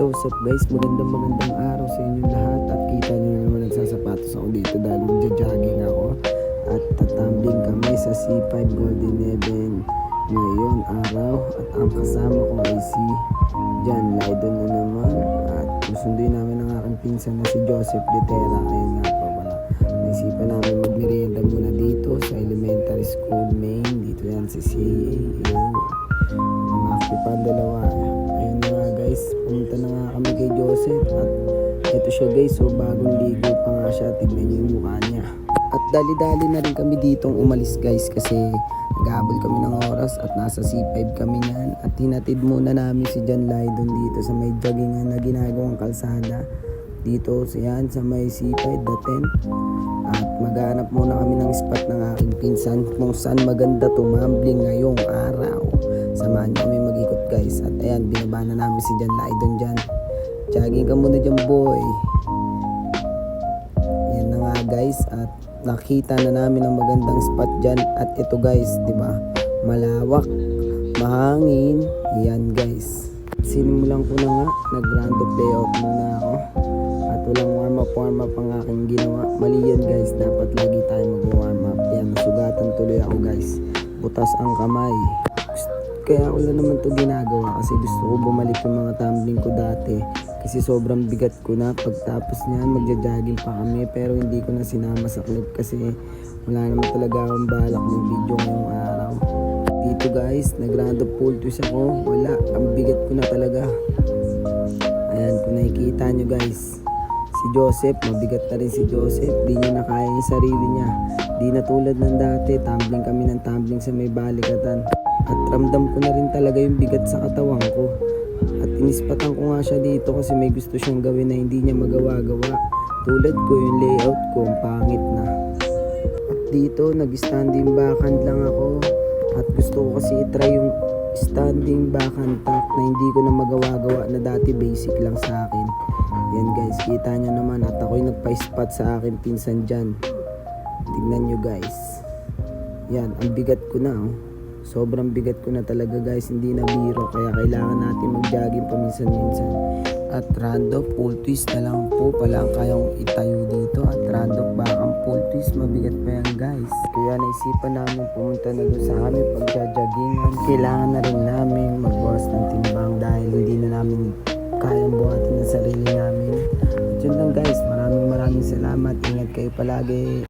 So, what's up guys? Magandang magandang araw sa inyong lahat. At kita nyo na naman nagsasapatos ako dito dahil magja-jogging ako. At tatambling kami sa C5 Golden Heaven ngayon araw. At ang kasama ko ay si John Lydon na naman. At susunduin namin ang aking pinsan na si Joseph Litera. Ayun nga pa pala naisipan namin magmerienda muna dito sa elementary school main. Dito yan si si yun Umakti pa ang dalawa. Joseph at ito siya guys, so bagong ligo pa nga siya. Tignan niyo yung mukha niya. At dali-dali na rin kami ditong umalis guys kasi nag kami ng oras at nasa C5 kami niyan. At hinatid muna namin si John Lydon dito sa may joggingan na ginagawang kalsada. Dito siyan sa may C5, the tent. At maghanap muna kami ng spot ng aking pinsan kung saan maganda tumambling ngayong araw. Samahan kami mag-ikot guys. At ayan, binaba na namin si Jan Laidon dyan. Jogging ka muna dyan boy. Yan na nga guys. At nakita na namin ang magandang spot dyan. At ito guys, di ba? Malawak, mahangin. Yan guys. Sinimulan ko na nga. Nag-round of layout muna ako. At walang warm up warm up ang aking ginawa. Mali yan guys. Dapat lagi tayo mag-warm up. Yan, sugatan tuloy ako guys. Butas ang kamay. Kaya ako lang naman to ginagawa kasi gusto ko bumalik yung mga tumbling ko dati. Kasi sobrang bigat ko na. Pagtapos niyan, magja-jogging pa kami. Pero hindi ko na sinama sa clip kasi wala naman talaga akong balak ng video ngayong araw. Dito guys, nag-round of pull twist ako. Wala, ang bigat ko na talaga. Ayan, kung nakikita nyo guys. Si Joseph, mabigat na rin si Joseph. Di niya na kaya yung sarili niya. Di na tulad ng dati, tumbling kami ng tumbling sa may balikatan. At ramdam ko na rin talaga yung bigat sa katawan ko. At inispatan ko nga siya dito kasi may gusto siyang gawin na hindi niya magawa-gawa. Tulad ko yung layout ko, ang pangit na. At dito, nag-standing backhand lang ako. At gusto ko kasi itry yung standing backhand tuck na hindi ko na magawa-gawa na dati basic lang sa akin. Yan guys, kita nyo naman at ako'y nagpa-spot sa akin pinsan dyan. Tignan nyo guys. Yan, ang bigat ko na oh. Sobrang bigat ko na talaga guys, hindi na biro kaya kailangan natin mag-jogging paminsan-minsan. At random full twist na lang po pala ang kayang itayo dito at random bakang full twist mabigat pa yan guys. Kaya naisipan namin pumunta na doon sa aming pagja-joggingan. Kailangan na rin namin magbawas ng timbang dahil hindi na namin kayang buhatin ng sarili namin. At yun lang guys, maraming maraming salamat. Ingat kayo palagi.